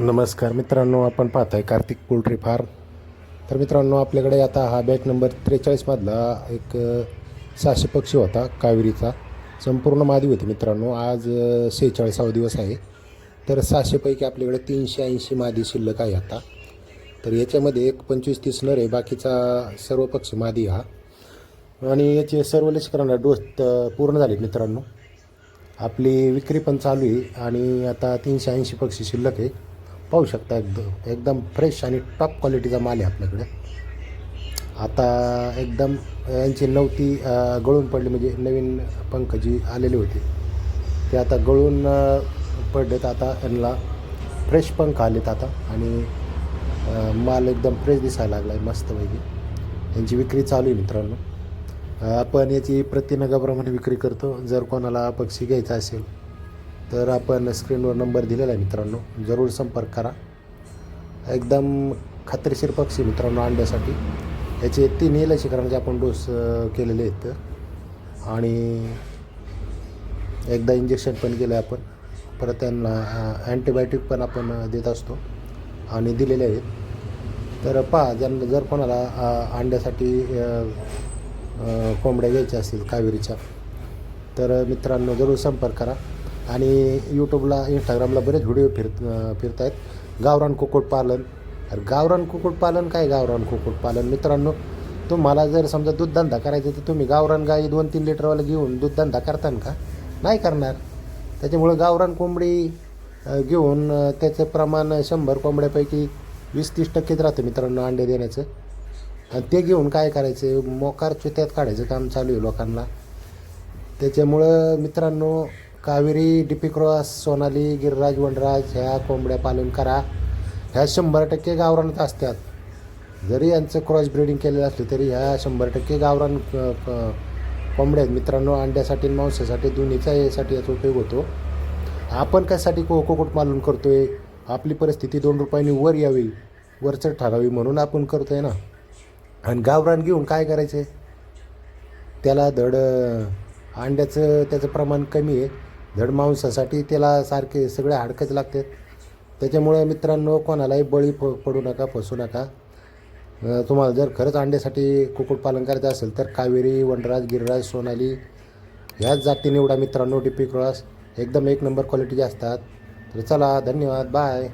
नमस्कार मित्रांनो आपण पाहत आहे कार्तिक पोल्ट्री फार्म. तर मित्रांनो आपल्याकडे आता हा बॅच नंबर त्रेचाळीसमधला एक सहाशे पक्षी होता कावेरीचा. संपूर्ण मादी होती मित्रांनो आज सेहेचाळीसावा दिवस आहे. तर सहाशेपैकी आपल्याकडे तीनशे ऐंशी मादी शिल्लक आहे आता. तर याच्यामध्ये एक पंचवीस तीस नर आहे बाकीचा सर्व पक्षी मादी हा. आणि याचे सर्व लसीकरण डोस पूर्ण झाले मित्रांनो. आपली विक्री पण चालू आहे आणि आता तीनशे ऐंशी पक्षी शिल्लक आहे. पाहू शकता एकदम एकदम फ्रेश आणि टॉप क्वालिटीचा माल आहे आपल्याकडे. आता एकदम यांची नवती गळून पडली म्हणजे नवीन पंख जी आलेले होते. ते आता गळून पडलेत आता यांना फ्रेश पंख आलेत आता आणि माल एकदम फ्रेश दिसायला लागला आहे मस्तपैकी. यांची विक्री चालू आहे मित्रांनो. आपण याची प्रतिनगाप्रमाणे विक्री करतो. जर कोणाला पक्षी घ्यायचा असेल तर आपण स्क्रीनवर नंबर दिलेला आहे मित्रांनो. जरूर संपर्क करा. एकदम खात्रीशीर पक्षी मित्रांनो अंड्यासाठी. याचे तीनही लसीकरणाचे आपण डोस केलेले आहेत. आणि एकदा इंजेक्शन पण केलं आहे आपण. परत त्यांना अँटीबायोटिक पण आपण देत असतो. आणि दिलेले आहेत. तर पहा ज्यांना जर कोणाला अंड्यासाठी कोंबड्या घ्यायच्या असतील कावेरीच्या तर मित्रांनो जरूर संपर्क करा. आणि यूट्यूबला इंस्टाग्रामला बरेच व्हिडिओ फिर फिरत आहेत गावरान कुक्कुटपालन अरे गावरान कुक्कुटपालन काय गावरान कुक्कुटपालन मित्रांनो तुम्हाला जर समजा दूधधंदा करायचा तर तुम्ही गावरान गाई दोन तीन लिटरवाला घेऊन दूधधंदा करतान का? नाही करणार. त्याच्यामुळं गावरान कोंबडी घेऊन त्याचं प्रमाण शंभर कोंबड्यापैकी वीस तीस टक्केच राहतं मित्रांनो अंडे देण्याचं. आणि ते घेऊन काय करायचं? मोकार चुत्यात काढायचं काम चालू आहे लोकांना. त्याच्यामुळं मित्रांनो कावेरी डीपी क्रॉस सोनाली गिरिराज वनराज ह्या कोंबड्या पालन करा. ह्या शंभर टक्के गावरानच असतात. जरी यांचं क्रॉस ब्रीडिंग केलेलं असलं तरी ह्या शंभर टक्के गावरान कोंबड्या आहेत. मित्रांनो अंड्यासाठी मांसासाठी दोन्हीचा यासाठी याचा उपयोग होतो. आपण कशासाठी को मालून पालन आहे आपली परिस्थिती दोन रुपयांनी वर यावी वरचढ ठरावी म्हणून आपण करतो आहे ना? आणि गावरान घेऊन काय करायचं त्याला धड अंड्याचं त्याचं प्रमाण कमी आहे. धडमांसासाठी त्याला सारखे सगळे हाडकंच लागतात. त्याच्यामुळे मित्रांनो कोणालाही बळी प पडू नका फसू नका. तुम्हाला जर खरंच अंड्यासाठी कुक्कुटपालन करायचं असेल तर कावेरी वनराज गिरिराज सोनाली ह्याच जाती निवडा मित्रांनो डीपी क्रॉस. एकदम एक नंबर क्वालिटीचे असतात तर चला धन्यवाद. बाय.